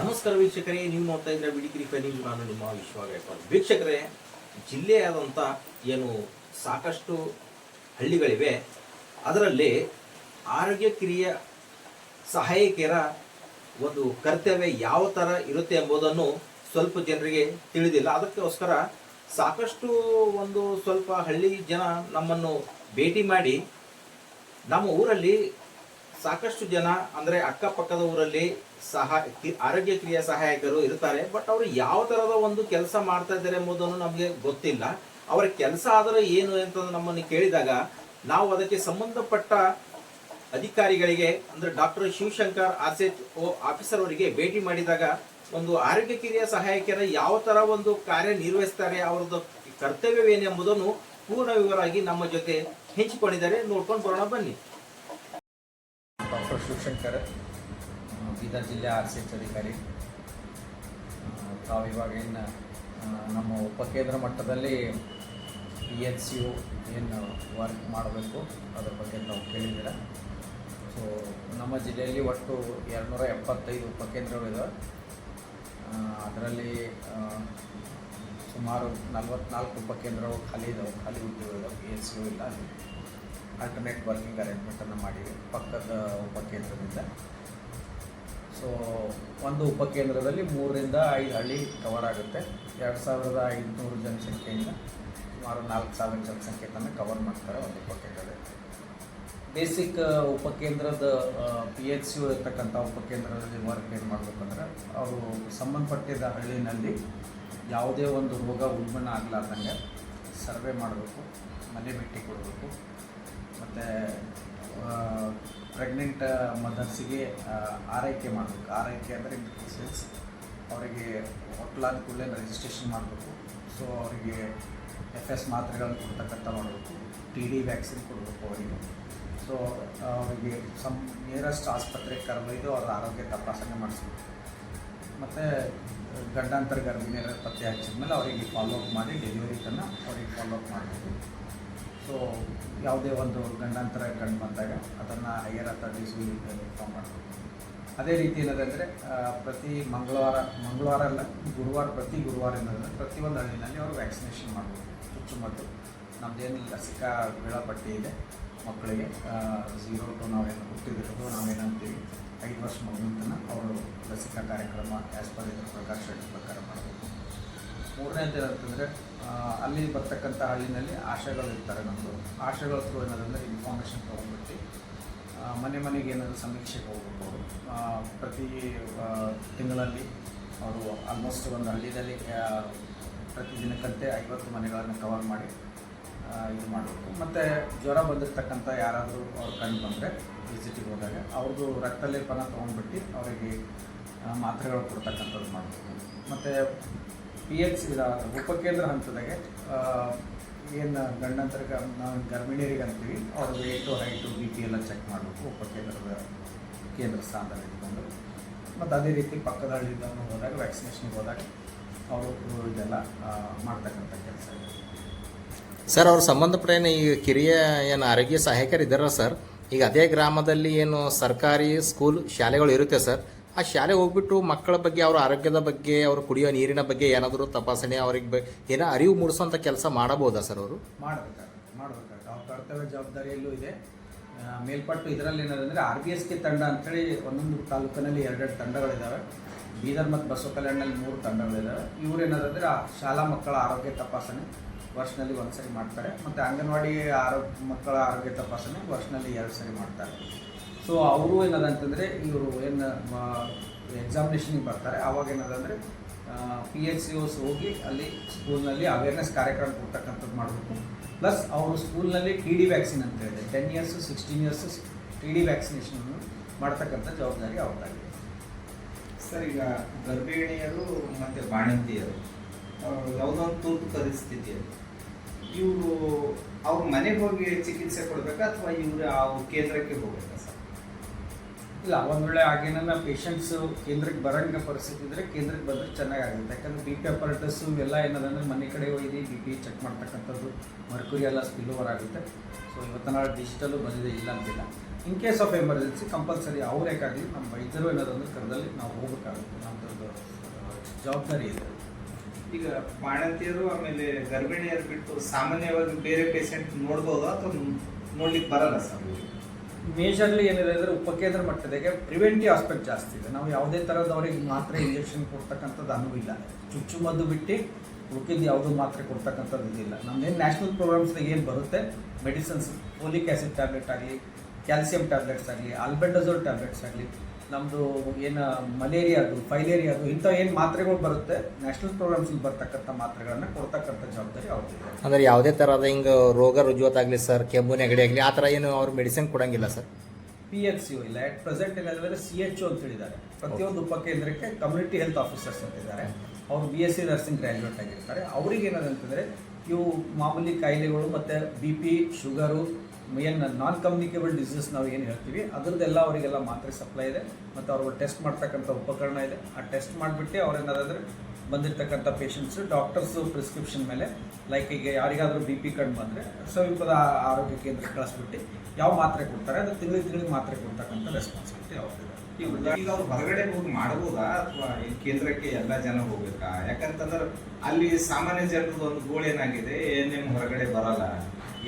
ನಮಸ್ಕಾರ ವೀಕ್ಷಕರೇ, ನೀವು ನೋಡ್ತಾ ಇದ್ರೆ ಬಿಡಿಕಿರಿ ನೀವು ನಾನು ನಿಮ್ಮ ವಿಶ್ವ ವೀಕ್ಷಕರೇ. ಜಿಲ್ಲೆಯಾದಂಥ ಏನು ಸಾಕಷ್ಟು ಹಳ್ಳಿಗಳಿವೆ. ಅದರಲ್ಲಿ ಆರೋಗ್ಯ ಕಿರಿಯ ಸಹಾಯಕಿಯರ ಒಂದು ಕರ್ತವ್ಯ ಯಾವ ಥರ ಇರುತ್ತೆ ಎಂಬುದನ್ನು ಸ್ವಲ್ಪ ಜನರಿಗೆ ತಿಳಿದಿಲ್ಲ. ಅದಕ್ಕೋಸ್ಕರ ಸಾಕಷ್ಟು ಒಂದು ಸ್ವಲ್ಪ ಹಳ್ಳಿ ಜನ ನಮ್ಮನ್ನು ಭೇಟಿ ಮಾಡಿ ನಮ್ಮ ಊರಲ್ಲಿ ಸಾಕಷ್ಟು ಜನ, ಅಂದರೆ ಅಕ್ಕಪಕ್ಕದ ಊರಲ್ಲಿ ಸಹ ಆರೋಗ್ಯ ಕ್ರಿಯಾ ಸಹಾಯಕರು ಇರ್ತಾರೆ, ಬಟ್ ಅವರು ಯಾವ ತರದ ಒಂದು ಕೆಲಸ ಮಾಡ್ತಾ ಇದ್ದಾರೆ ಎಂಬುದನ್ನು ನಮಗೆ ಗೊತ್ತಿಲ್ಲ. ಅವರ ಕೆಲಸ ಆದರೆ ಏನು ಅಂತ ನಮ್ಮನ್ನು ಕೇಳಿದಾಗ, ನಾವು ಅದಕ್ಕೆ ಸಂಬಂಧಪಟ್ಟ ಅಧಿಕಾರಿಗಳಿಗೆ, ಅಂದ್ರೆ doctor Shivashankar R O officer ಅವರಿಗೆ ಭೇಟಿ ಮಾಡಿದಾಗ, ಒಂದು ಆರೋಗ್ಯ ಕಿರಿಯ ಸಹಾಯಕರ ಯಾವ ತರ ಒಂದು ಕಾರ್ಯ ನಿರ್ವಹಿಸ್ತಾರೆ ಅವರದ್ದು ಕರ್ತವ್ಯವೇನೆಂಬುದನ್ನು ಪೂರ್ಣ ವಿವರವಾಗಿ ನಮ್ಮ ಜೊತೆ ಹೆಂಚಿಕೊಂಡಿದ್ದಾರೆ. ನೋಡ್ಕೊಂಡು ಬರೋಣ ಬನ್ನಿ. ಡಾಕ್ಟರ್ ಶಿವಶಂಕರ್ ಬೀದರ್ ಜಿಲ್ಲೆ ಆರ್ ಸಿ ಎಚ್ ಅಧಿಕಾರಿ. ತಾವು ಇವಾಗ ಏನು ನಮ್ಮ ಉಪಕೇಂದ್ರ ಮಟ್ಟದಲ್ಲಿ ಪಿ ಎಚ್ ಯು ಏನು ವರ್ಕ್ ಮಾಡಬೇಕು, ಅದ್ರ ಬಗ್ಗೆ ನಾವು ಕೇಳಿದ್ದೀರ. ಸೊ ನಮ್ಮ ಜಿಲ್ಲೆಯಲ್ಲಿ ಒಟ್ಟು ಎರಡುನೂರ ಎಪ್ಪತ್ತೈದು ಉಪಕೇಂದ್ರಗಳಿದಾವೆ ಅದರಲ್ಲಿ ಸುಮಾರು ನಲವತ್ನಾಲ್ಕು ಉಪಕೇಂದ್ರಗಳು ಖಾಲಿ ಇದಾವೆ. ಖಾಲಿ ಉದ್ಯೋಗಗಳು ಪಿ ಎಚ್ ಯು ಇಲ್ಲ ಅಲ್ಲಿ. ಆಲ್ಟರ್ನೇಟ್ ವರ್ಕಿಂಗ್ ಅರೇಂಜ್ಮೆಂಟನ್ನು ಮಾಡಿವಿ. ಪಕ್ಕದ ಉಪಕೇಂದ್ರದಿಂದ ಸೊ, ಒಂದು ಉಪಕೇಂದ್ರದಲ್ಲಿ ಮೂರರಿಂದ ಐದು ಹಳ್ಳಿ ಕವರ್ ಆಗುತ್ತೆ. ಎರಡು ಸಾವಿರದ ಐದುನೂರು ಜನಸಂಖ್ಯೆಯಿಂದ ಸುಮಾರು ನಾಲ್ಕು ಸಾವಿರ ಜನಸಂಖ್ಯೆ ತನಕ ಕವರ್ ಮಾಡ್ತಾರೆ ಒಂದು ಉಪಕೇಂದ್ರದಲ್ಲಿ. ಬೇಸಿಕ್ ಉಪಕೇಂದ್ರದ ಪಿ ಎಚ್ ಸಿ ಇರ್ತಕ್ಕಂಥ ಉಪಕೇಂದ್ರದಲ್ಲಿ ವರ್ಕ್ ಏನು ಮಾಡಬೇಕಂದ್ರೆ, ಅವರು ಸಂಬಂಧಪಟ್ಟಿದ್ದ ಹಳ್ಳಿನಲ್ಲಿ ಯಾವುದೇ ಒಂದು ರೋಗ ಉಲ್ಬಣ ಆಗಲಾರ್ದಂಗೆ ಸರ್ವೆ ಮಾಡಬೇಕು, ಮನೆ ಭೇಟಿ ಕೊಡಬೇಕು. ಮತ್ತು ಪ್ರೆಗ್ನೆಂಟ್ ಮದರ್ಸಿಗೆ ಆರೈಕೆ ಮಾಡಬೇಕು. ಆರೈಕೆ ಅಂದರೆ ಸೆನ್ಸ್ ಅವರಿಗೆ ಹೊಟ್ಲಾದ ಕೂಡಲೇ ರಿಜಿಸ್ಟ್ರೇಷನ್ ಮಾಡಬೇಕು. ಸೊ ಅವರಿಗೆ ಎಫ್ ಎಸ್ ಮಾತ್ರೆಗಳನ್ನು ಕೊಡ್ತಕ್ಕಂಥ ಮಾಡಬೇಕು. ಟಿ ಡಿ ವ್ಯಾಕ್ಸಿನ್ ಕೊಡಬೇಕು ಅವರಿಗೆ. ಸೊ ಅವರಿಗೆ ಸಮ್ ನಿಯರೆಸ್ಟ್ ಆಸ್ಪತ್ರೆಗೆ ಕರೆದೊಯ್ದು ಅವರ ಆರೋಗ್ಯ ತಪಾಸಣೆ ಮಾಡಿಸ್ಬೇಕು. ಮತ್ತು ಗಂಡಾಂತರ ಗರ್ಭಿಣಿಯರ ಪತ್ತೆ ಹಚ್ಚಿದ್ಮೇಲೆ ಅವರಿಗೆ ಫಾಲೋ ಅಪ್ ಮಾಡಿ ಡೆಲಿವರಿ ತನಕ ಅವರಿಗೆ ಫಾಲೋ ಅಪ್ ಮಾಡಬೇಕು. ಸೊ ಯಾವುದೇ ಒಂದು ಗಂಡಾಂತರ ಕಂಡು ಬಂದಾಗ ಅದನ್ನು ಹೈಯರ್ ಅಥಾರಿಟೀಸ್ಗೆ ಇನ್ಫಾರ್ಮ್ ಮಾಡಬೇಕು ಅದೇ ರೀತಿ ಏನದಂದರೆ ಪ್ರತಿ ಮಂಗಳವಾರ ಮಂಗಳವಾರ ಅಲ್ಲ, ಗುರುವಾರ, ಪ್ರತಿ ಗುರುವಾರ ಏನಂದರೆ ಪ್ರತಿಯೊಂದು ಹಳ್ಳಿನಲ್ಲಿ ಅವರು ವ್ಯಾಕ್ಸಿನೇಷನ್ ಮಾಡಬೇಕು ಚುಚ್ಚುಮದ್ದು ನಮ್ಮದೇನು ಲಸಿಕಾ ವೇಳಾಪಟ್ಟಿ ಇದೆ ಮಕ್ಕಳಿಗೆ. ಝೀರೋ ಟು ನಾವೇನು ಹುಟ್ಟಿದಿರೋದು ನಾವೇನಂತೀವಿ ಐದು ವರ್ಷ ಮಗುವಿನ ಅವರು ಲಸಿಕಾ ಕಾರ್ಯಕ್ರಮ ಆ್ಯಸ್ ಪರ್ ಇದ್ರ ಪ್ರಕಾರ ಪ್ರಕಾರ ಮಾಡಬೇಕು ಮೂರನೇದು ಏನಂತಂದರೆ ಅಲ್ಲಿ ಬರ್ತಕ್ಕಂಥ ಹಳ್ಳಿನಲ್ಲಿ ಆಶೆಗಳು ಇರ್ತಾರೆ ನಮ್ಮದು ಆಶೆಗಳ ಥ್ರೂ ಏನಾದ್ರೆ ಇನ್ಫಾರ್ಮೇಷನ್ ತೊಗೊಂಡ್ಬಿಟ್ಟು ಮನೆ ಮನೆಗೆ ಏನಾದರೂ ಸಮೀಕ್ಷೆಗೆ ಹೋಗ್ಬೇಕು ಆ, ಪ್ರತಿ ತಿಂಗಳಲ್ಲಿ ಅವರು ಆಲ್ಮೋಸ್ಟ್ ಒಂದು ಹಳ್ಳಿಯಲ್ಲಿ ಆ, ಪ್ರತಿ ದಿನಕ್ಕಂತೆ ಐವತ್ತು ಮನೆಗಳನ್ನು ಕವರ್ ಮಾಡಿ ಇದು ಮಾಡಬೇಕು. ಮತ್ತು ಜ್ವರ ಬಂದಿರತಕ್ಕಂಥ ಯಾರಾದರೂ ಅವ್ರು ಕಂಡು ಬಂದರೆ ವಿಸಿಟಿಗೆ ಹೋದಾಗ ಅವ್ರದ್ದು ರಕ್ತಲೇಪನ ತೊಗೊಂಡ್ಬಿಟ್ಟು ಅವರಿಗೆ ಮಾತ್ರೆಗಳು ಕೊಡ್ತಕ್ಕಂಥದ್ದು ಮಾಡಬೇಕು ಮತ್ತು ಪಿ ಎಚ್ ಉಪಕೇಂದ್ರ ಹಂತದಾಗೆ ಏನು ಗಂಡಂತರ ನಾವು ಗರ್ಭಿಣಿಯರಿಗೆ ಅಂತೀವಿ, ಅವ್ರ ವೇಟು ಹೈಟು ಬಿ ಪಿ ಎಲ್ಲ ಚೆಕ್ ಮಾಡಬೇಕು, ಉಪಕೇಂದ್ರದ ಕೇಂದ್ರ ಸ್ಥಾನದಲ್ಲಿ ಇಟ್ಕೊಂಡು. ಮತ್ತು ಅದೇ ರೀತಿ ಪಕ್ಕದ ಹಳ್ಳಿದವನು ಹೋದಾಗ ವ್ಯಾಕ್ಸಿನೇಷನ್ಗೆ ಹೋದಾಗ, ಅವರು ಇದೆಲ್ಲ ಮಾಡ್ತಕ್ಕಂಥ ಕೆಲಸ ಇದೆ. ಸರ್, ಅವ್ರ ಸಂಬಂಧಪಟ್ಟ ಏನು ಈಗ ಕಿರಿಯ ಏನು ಆರೋಗ್ಯ ಸಹಾಯಕರು ಇದ್ದಾರ ಸರ್? ಈಗ ಅದೇ ಗ್ರಾಮದಲ್ಲಿ ಏನು ಸರ್ಕಾರಿ ಸ್ಕೂಲ್ ಶಾಲೆಗಳು ಇರುತ್ತೆ ಸರ್. ಆ ಶಾಲೆಗೆ ಹೋಗ್ಬಿಟ್ಟು ಮಕ್ಕಳ ಬಗ್ಗೆ, ಅವರ ಆರೋಗ್ಯದ ಬಗ್ಗೆ, ಅವ್ರ ಕುಡಿಯೋ ನೀರಿನ ಬಗ್ಗೆ ಏನಾದರೂ ತಪಾಸಣೆ ಅವ್ರಿಗೆ ಏನೋ ಅರಿವು ಮೂಡಿಸುವಂಥ ಕೆಲಸ ಮಾಡಬಹುದಾ ಸರ್ ಅವರು? ಮಾಡಬೇಕಾಗುತ್ತೆ ಮಾಡಬೇಕಾಗುತ್ತೆ. ಅವ್ರ ಕರ್ತವ್ಯ ಜವಾಬ್ದಾರಿಯಲ್ಲೂ ಇದೆ. ಮೇಲ್ಪಟ್ಟು ಇದರಲ್ಲಿ ಏನಂದರೆ ಆರ್ ಬಿ ಎಸ್ ಕೆ ತಂಡ ಅಂತೇಳಿ ಒಂದೊಂದು ತಾಲೂಕಿನಲ್ಲಿ ಎರಡೆರಡು ತಂಡಗಳಿದ್ದಾವೆ ಬೀದರ್ ಮತ್ತು ಬಸವ ಕಲ್ಯಾಣದಲ್ಲಿ ಮೂರು ತಂಡಗಳಿದ್ದಾವೆ ಆ ಶಾಲಾ ಮಕ್ಕಳ ಆರೋಗ್ಯ ತಪಾಸಣೆ ವರ್ಷದಲ್ಲಿ ಒಂದು ಸರಿ ಮಾಡ್ತಾರೆ. ಮತ್ತು ಅಂಗನವಾಡಿ ಆರೋಗ್ಯ ಮಕ್ಕಳ ಆರೋಗ್ಯ ತಪಾಸಣೆ ವರ್ಷದಲ್ಲಿ ಎರಡು ಸರಿ ಮಾಡ್ತಾರೆ. ಸೊ ಅವರು ಏನದಂತಂದರೆ, ಇವರು ಏನು ಎಕ್ಸಾಮಿನೇಷನ್ಗೆ ಬರ್ತಾರೆ. ಆವಾಗ ಏನದಂದರೆ ಪಿ ಎಚ್ ಸಿ ಓಸ್ ಹೋಗಿ ಅಲ್ಲಿ ಸ್ಕೂಲ್ನಲ್ಲಿ ಅವೇರ್ನೆಸ್ ಕಾರ್ಯಕ್ರಮ ಕೊಡ್ತಕ್ಕಂಥದ್ದು ಮಾಡಬೇಕು. ಪ್ಲಸ್ ಅವರು ಸ್ಕೂಲ್ನಲ್ಲಿ ಟಿ ಡಿ ವ್ಯಾಕ್ಸಿನ್ ಅಂತ ಹೇಳಿದೆ ten years sixteen years T D vaccination ಮಾಡ್ತಕ್ಕಂಥ ಜವಾಬ್ದಾರಿ ಅವ್ರದ್ದಾಗಿದೆ ಸರ್, ಈಗ ಗರ್ಭಿಣಿಯರು ಮತ್ತು ಬಾಣಂತಿಯರು ಯಾವುದೋ ಒಂದು ತುರ್ತು ಪರಿಸ್ಥಿತಿಯಲ್ಲಿ, ಇವರು ಅವ್ರ ಮನೆಗೆ ಹೋಗಿ ಚಿಕಿತ್ಸೆ ಕೊಡಬೇಕಾ ಅಥವಾ ಇವರು ಆ ಕೇಂದ್ರಕ್ಕೆ ಹೋಗಬೇಕಾ ಸರ್? ಇಲ್ಲ, ಒಂದು ವೇಳೆ ಆಗೇನ ಪೇಷಂಟ್ಸು ಕೇಂದ್ರಕ್ಕೆ ಬರಂಗ ಪರಿಸ್ಥಿತಿ ಇದ್ದರೆ ಕೇಂದ್ರಕ್ಕೆ ಬಂದರೆ ಚೆನ್ನಾಗಾಗುತ್ತೆ. ಯಾಕಂದ್ರೆ ಬಿ ಪಿ ಅಪರೇಟಸ್ಸು ಇವೆಲ್ಲ ಏನದಂದ್ರೆ ಮನೆ ಕಡೆ ಒಯ್ದು ಬಿ ಪಿ ಚೆಕ್ ಮಾಡ್ತಕ್ಕಂಥದ್ದು ಮರ್ಕುರಿ ಎಲ್ಲ ಸ್ಪಿಲ್ ಓವರ್ ಆಗುತ್ತೆ. ಸೊ ಇವತ್ತು ನಾಳೆ ಡಿಜಿಟಲು ಬಂದಿದೆ, ಇಲ್ಲ ಅಂತಿಲ್ಲ. In case of emergency compulsory ಅವರೇಕಾಗಲಿ ನಮ್ಮ ವೈದ್ಯರು ಏನಾದ್ರು ಕರೆದಲ್ಲಿ ನಾವು ಹೋಗಬೇಕಾಗುತ್ತೆ. ನಮ್ಮದು ಜವಾಬ್ದಾರಿ ಇದೆ. ಈಗ ಬಾಣಂತಿಯರು ಆಮೇಲೆ ಗರ್ಭಿಣಿಯರು ಬಿಟ್ಟು ಸಾಮಾನ್ಯವಾಗಿ ಬೇರೆ ಪೇಷಂಟ್ ನೋಡ್ಬೋದಾ ಅಥವಾ ನೋಡ್ಲಿಕ್ಕೆ ಬರಲ್ಲ ಸರ್? ಮೇಜರ್ಲಿ ಏನಿದೆ ಅಂದರೆ ಉಪಕೇಂದ್ರ ಮಟ್ಟದಾಗೆ ಪ್ರಿವೆಂಟಿವ್ ಆಸ್ಪೆಕ್ಟ್ ಜಾಸ್ತಿ ಇದೆ. ನಾವು ಯಾವುದೇ ಥರದ ಅವ್ರಿಗೆ ಮಾತ್ರೆ ಇಂಜೆಕ್ಷನ್ ಕೊಡ್ತಕ್ಕಂಥದ್ದು ಅನುವಿಲ್ಲ ಚುಚ್ಚುಮದ್ದು ಬಿಟ್ಟು ಉಳ್ಕಿದ್ದು ಯಾವುದು ಮಾತ್ರೆ ಕೊಡ್ತಕ್ಕಂಥದ್ದು ಇದಿಲ್ಲ. ನಮ್ದೇನು ನ್ಯಾಷನಲ್ ಪ್ರೋಗ್ರಾಮ್ಸ್ನಾಗ ಏನು ಬರುತ್ತೆ? ಮೆಡಿಸಿನ್ಸ್, ಫೋಲಿಕ್ ಆ್ಯಸಿಡ್ ಟ್ಯಾಬ್ಲೆಟ್ ಆಗಲಿ, ಕ್ಯಾಲ್ಸಿಯಂ ಟ್ಯಾಬ್ಲೆಟ್ಸ್ ಆಗಲಿ ಆಲ್ಬೆಂಡಜೋಲ್ ಟ್ಯಾಬ್ಲೆಟ್ಸ್ ಆಗಲಿ ನಮ್ಮದು ಏನು ಮಲೇರಿಯಾದು ಫೈಲೇರಿಯಾದು ಇಂಥ ಏನು ಮಾತ್ರೆಗಳು ಬರುತ್ತೆ ನ್ಯಾಷನಲ್ ಪ್ರೋಗ್ರಾಮ್ಸಲ್ಲಿ ಬರ್ತಕ್ಕಂಥ ಮಾತ್ರೆಗಳನ್ನ ಕೊಡ್ತಕ್ಕಂಥ ಜವಾಬ್ದಾರಿ ಅವ್ರಿಗೆ ಅಂದ್ರೆ ಯಾವುದೇ ಥರದ ಹಿಂಗೆ ರೋಗ ರುಜುವತ್ತಾಗಲಿ ಸರ್ ಕೆಮ್ಮು ನೆಗಡಿ ಆಗಲಿ ಆ ಥರ ಏನು ಅವ್ರು ಮೆಡಿಸಿನ್ ಕೊಡಂಗಿಲ್ಲ ಸರ್? ಪಿ ಎಚ್ ಸಿ ಇಲ್ಲ. ಅಟ್ ಪ್ರೆಸೆಂಟ್ ಏನಾದ್ರೆ ಸಿ ಎಚ್ ಅಂತ ಹೇಳಿದ್ದಾರೆ. ಪ್ರತಿಯೊಂದು ಉಪಕೇಂದ್ರಕ್ಕೆ ಕಮ್ಯುನಿಟಿ ಹೆಲ್ತ್ ಆಫೀಸರ್ಸ್ ಅಂತ ಇದ್ದಾರೆ. ಅವರು B S C nursing graduate ಆಗಿರ್ತಾರೆ. ಅವ್ರಿಗೆ ಏನದಂತಂದರೆ ಇವು ಮಾಮೂಲಿ ಕಾಯಿಲೆಗಳು ಮತ್ತು ಬಿ ಪಿ ಶುಗರು ಏನು ನಾನ್ ಕಮ್ಯುನಿಕೇಬಲ್ ಡಿಸೀಸ್ ನಾವು ಏನು ಹೇಳ್ತೀವಿ, ಅದರದ್ದೆಲ್ಲ ಅವರಿಗೆಲ್ಲ ಮಾತ್ರೆ ಸಪ್ಲೈ ಇದೆ, ಮತ್ತು ಅವ್ರಿಗೆ ಟೆಸ್ಟ್ ಮಾಡ್ತಕ್ಕಂಥ ಉಪಕರಣ ಇದೆ. ಆ ಟೆಸ್ಟ್ ಮಾಡಿಬಿಟ್ಟು ಅವ್ರೇನಾದ್ರೆ ಬಂದಿರತಕ್ಕಂಥ ಪೇಷಂಟ್ಸ್ ಡಾಕ್ಟರ್ಸು ಪ್ರಿಸ್ಕ್ರಿಪ್ಷನ್ ಮೇಲೆ ಲೈಕ್ ಈಗ ಯಾರಿಗಾದರೂ ಬಿ ಪಿ ಕಂಡು ಬಂದರೆ, ಸಮೀಪದ ಆರೋಗ್ಯ ಕೇಂದ್ರಕ್ಕೆ ಕಳಿಸ್ಬಿಟ್ಟು ಯಾವ ಮಾತ್ರೆ ಕೊಡ್ತಾರೆ, ಅದು ತಿಂಗಳು ತಿಂಗಳಿಗೆ ಮಾತ್ರೆ ಕೊಡ್ತಕ್ಕಂಥ ರೆಸ್ಪಾನ್ಸಿಬಿಲಿಟಿ ಅವ್ರದ್ದು. ಈಗ ಅವ್ರು ಹೊರಗಡೆ ಹೋಗಿ ಮಾಡಬಹುದಾ? ಅಥವಾ ಕೇಂದ್ರಕ್ಕೆ ಎಲ್ಲ ಜನ ಹೋಗ್ಬೇಕಾ? ಯಾಕಂತಂದ್ರೆ ಅಲ್ಲಿ ಸಾಮಾನ್ಯ ಜನರದ್ದು ಒಂದು ಗೋಳು ಏನಾಗಿದೆ? ಏನೇನು ಹೊರಗಡೆ ಬರಲ್ಲ.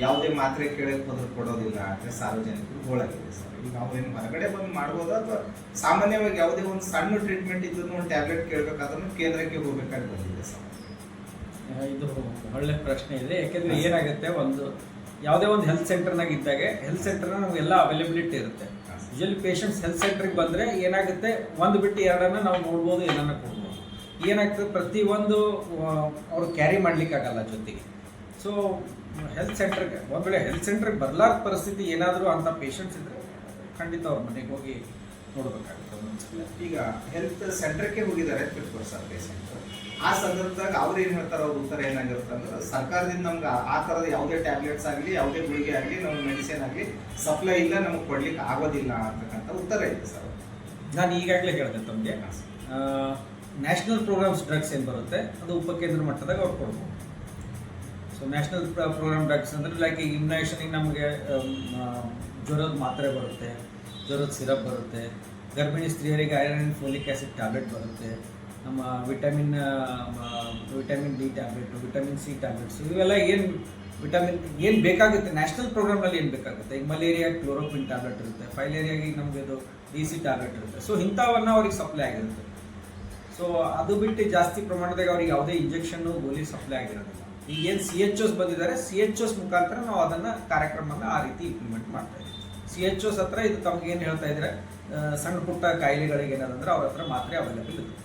ಯಾವುದೇ ಮಾತ್ರೆ ಕೇಳಕ್ ಬದಲು ಕೊಡೋದಿಲ್ಲ. ಅಂದ್ರೆ ಸಾರ್ವಜನಿಕರು ಗೋಳಾಗಿದೆ ಸರ್. ಈಗ ಏನು ಹೊರಗಡೆ ಬಂದು ಮಾಡ್ಬೋದಾ ಅಥವಾ ಸಾಮಾನ್ಯವಾಗಿ ಯಾವುದೇ ಒಂದು ಸಣ್ಣ ಟ್ರೀಟ್ಮೆಂಟ್ ಇದ್ದು ಒಂದು ಟ್ಯಾಬ್ಲೆಟ್ ಕೇಳಬೇಕಾದ್ರೂ ಕೇಂದ್ರಕ್ಕೆ ಹೋಗ್ಬೇಕಾಗಿ ಬಂದಿದೆ ಸರ್. ಇದು ಒಳ್ಳೆ ಪ್ರಶ್ನೆ ಇದೆ. ಯಾಕೆಂದ್ರೆ ಏನಾಗುತ್ತೆ, ಒಂದು ಯಾವುದೇ ಒಂದು ಹೆಲ್ತ್ ಸೆಂಟರ್ನಾಗ ಇದ್ದಾಗ ಹೆಲ್ತ್ ಸೆಂಟರ್ನ ನಮಗೆಲ್ಲ ಅವೈಲಬಿಲಿಟಿ ಇರುತ್ತೆ. ಯೂಶಲಿ ಪೇಷಂಟ್ಸ್ ಹೆಲ್ತ್ ಸೆಂಟ್ರಿಗೆ ಬಂದರೆ ಏನಾಗುತ್ತೆ, ಒಂದು ಬಿಟ್ಟು ಎರಡನ್ನ ನಾವು ನೋಡ್ಬೋದು, ಏನನ್ನ ಕೊಡ್ಬೋದು. ಏನಾಗ್ತದೆ ಪ್ರತಿಯೊಂದು ಅವರು ಕ್ಯಾರಿ ಮಾಡ್ಲಿಕ್ಕಾಗಲ್ಲ ಜೊತೆಗೆ. ಸೊ ಹೆಲ್ತ್ ಸೆಂಟ್ರಿಗೆ ಒಂದು ವೇಳೆ ಹೆಲ್ತ್ ಸೆಂಟ್ರಿಗೆ ಬರಲಾರ್ದ ಪರಿಸ್ಥಿತಿ ಏನಾದರೂ ಅಂತ ಪೇಷಂಟ್ಸ್ ಇದ್ದರೆ ಖಂಡಿತ ಅವ್ರ ಮನೆಗೆ ಹೋಗಿ ನೋಡ್ಬೇಕಾಗುತ್ತೆ ಒಂದೊಂದ್ಸಲ ಈಗ ಹೆಲ್ತ್ ಸೆಂಟರ್ಗೆ ಹೋಗಿದ್ದಾರೆ ಅಂತ ತಿಳ್ಕೊರಿ ಸರ್ ಪೇಷಂಟ್ ಆ ಸಂದರ್ಭದಾಗ ಅವ್ರು ಏನು ಹೇಳ್ತಾರ ಅವ್ರ ಉತ್ತರ ಏನಾಗಿರುತ್ತೆ ಅಂದ್ರೆ ಸರ್ಕಾರದಿಂದ ನಮ್ಗೆ ಆ- ಥರದ ಯಾವುದೇ ಟ್ಯಾಬ್ಲೆಟ್ಸ್ ಆಗಲಿ ಯಾವುದೇ ಗುಳಿಗೆ ಆಗಲಿ ನಮ್ಮ ಮೆಡಿಸಿನ್ ಆಗಲಿ ಸಪ್ಲೈ ಇಲ್ಲ ನಮಗೆ ಕೊಡ್ಲಿಕ್ಕೆ ಆಗೋದಿಲ್ಲ ಅಂತಕ್ಕಂಥ ಉತ್ತರ ಇದೆ ಸರ್. ನಾನು ಈಗಾಗಲೇ ಹೇಳಿದೆ ತಮಗೆ. ನ್ಯಾಷನಲ್ ಪ್ರೋಗ್ರಾಮ್ಸ್ ಡ್ರಗ್ಸ್ ಏನು ಬರುತ್ತೆ ಅದು ಉಪಕೇಂದ್ರ ಮಟ್ಟದಾಗ ಅವ್ರು ಕೊಡ್ಬೋದು. ಸೊ ನ್ಯಾಷನಲ್ ಪ್ರೋಗ್ರಾಮ್ ಡ್ರಗ್ಸ್ ಅಂದರೆ ಲೈಕ್ ಈಗ ಇಮ್ಯುನೈಷನಿಗೆ ನಮಗೆ ಜ್ವರದ ಮಾತ್ರೆ ಬರುತ್ತೆ, ಜ್ವರದ ಸಿರಪ್ ಬರುತ್ತೆ, ಗರ್ಭಿಣಿ ಸ್ತ್ರೀಯರಿಗೆ iron and folic acid tablet ಬರುತ್ತೆ, ನಮ್ಮ vitamin vitamin D tablet vitamin C tablets ಇವೆಲ್ಲ ಏನು ವಿಟಮಿನ್ ಏನು ಬೇಕಾಗುತ್ತೆ ನ್ಯಾಷನಲ್ ಪ್ರೋಗ್ರಾಮಲ್ಲಿ ಏನು ಬೇಕಾಗುತ್ತೆ? ಈಗ ಮಲೇರಿಯಾ ಕ್ಲೋರೋಪಿನ್ ಟ್ಯಾಬ್ಲೆಟ್ ಇರುತ್ತೆ ಫೈಲೇರಿಯಾಗಿ ನಮಗೆ ಅದು ಡಿ ಸಿ ಟ್ಯಾಬ್ಲೆಟ್ ಇರುತ್ತೆ. ಸೊ ಇಂಥವನ್ನು ಅವ್ರಿಗೆ ಸಪ್ಲೈ ಆಗಿರುತ್ತೆ. ಸೊ ಅದು ಬಿಟ್ಟು ಜಾಸ್ತಿ ಪ್ರಮಾಣದಾಗ ಅವ್ರಿಗೆ ಯಾವುದೇ ಇಂಜೆಕ್ಷನ್ನು ಗೋಲಿ ಸಪ್ಲೈ ಆಗಿರೋದಿಲ್ಲ. ಈಗ ಏನು ಸಿ ಎಚ್ ಓಸ್ ಬಂದಿದ್ದಾರೆ ಸಿ ಎಚ್ ಓಸ್ ಮುಖಾಂತರ ನಾವು ಅದನ್ನು ಕಾರ್ಯಕ್ರಮನ ಆ ರೀತಿ ಇಂಪ್ಲಿಮೆಂಟ್ ಮಾಡ್ತಾ ಇದ್ದೀವಿ. ಸಿ ಎಚ್ ಓಸ್ ಹತ್ರ ಇದು ತಮ್ಗೆ ಏನು ಹೇಳ್ತಾ ಇದ್ರೆ ಸಣ್ಣ ಪುಟ್ಟ ಕಾಯಿಲೆಗಳಿಗೆ ಏನದಂದ್ರೆ ಅವ್ರ ಹತ್ರ ಮಾತ್ರೆ ಅವೈಲೇಬಲ್ ಇರುತ್ತೆ.